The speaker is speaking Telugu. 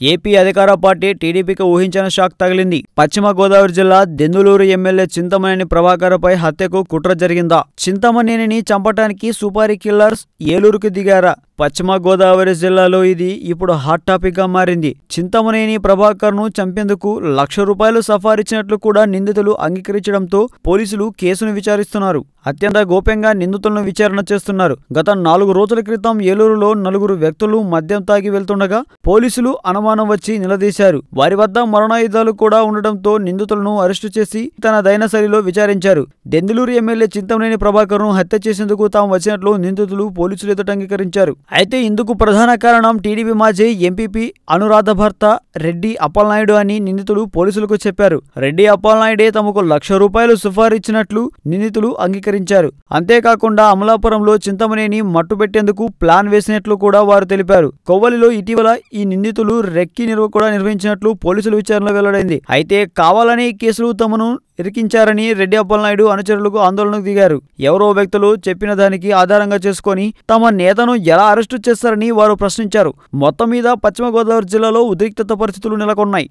ఏపీ అధికార పార్టీ టీడీపీకి ఊహించిన షాక్ తగిలింది. పశ్చిమ గోదావరి జిల్లా దెందులూరు ఎమ్మెల్యే చింతమనేని ప్రభాకర్పై హత్యకు కుట్ర జరిగిందా? చింతమనేనిని చంపటానికి సూపారీ కిల్లర్స్ ఏలూరుకు దిగారా? పశ్చిమ గోదావరి జిల్లాలో ఇది ఇప్పుడు హాట్ టాపిక్గా మారింది. చింతమనేని ప్రభాకర్ను చంపేందుకు లక్ష రూపాయలు సఫారిచ్చినట్లు కూడా నిందితులు అంగీకరించడంతో పోలీసులు కేసును విచారిస్తున్నారు. అత్యంత గోప్యంగా నిందితులను విచారణ చేస్తున్నారు. గత నాలుగు రోజుల క్రితం ఏలూరులో నలుగురు వ్యక్తులు మద్యం తాగి వెళ్తుండగా పోలీసులు అనుమానం వచ్చి నిలదీశారు. వారి వద్ద మరణాయుధాలు కూడా ఉండటంతో నిందితులను అరెస్టు చేసి తన దైన శైలిలో విచారించారు. దెందులూరు ఎమ్మెల్యే చింతమనేని ప్రభాకర్ను హత్య చేసేందుకు తాము వచ్చినట్లు నిందితులు పోలీసులు ఎదుట అంగీకరించారు. అయితే ఇందుకు ప్రధాన కారణం టీడీపీ మాజీ ఎంపీపీ అనురాధ భర్త రెడ్డి అప్పలనాయుడు అని నిందితులు పోలీసులకు చెప్పారు. రెడ్డి అప్పలనాయుడే తమకు లక్ష రూపాయలు సుఫారిచ్చినట్లు నిందితులు అంగీకరించారు. అంతేకాకుండా అమలాపురంలో చింతమనేని మట్టుపెట్టేందుకు ప్లాన్ వేసినట్లు కూడా వారు తెలిపారు. కొవ్వలిలో ఇటీవల ఈ నిందితులు రెక్కి నిర్వ కూడా నిర్వహించినట్లు పోలీసులు విచారణలో వెల్లడైంది. అయితే కావాలని కేసులు తమను ఇరికించారని రెడ్డి అప్పలనాయుడు అనుచరులకు ఆందోళనకు దిగారు. ఎవరో వ్యక్తులు చెప్పిన దానికి ఆధారంగా చేసుకొని తమ నేతను ఎలా అరెస్టు చేస్తారని వారు ప్రశ్నించారు. మొత్తం మీద పశ్చిమ గోదావరి జిల్లాలో ఉద్రిక్తత పరిస్థితులు నెలకొన్నాయి.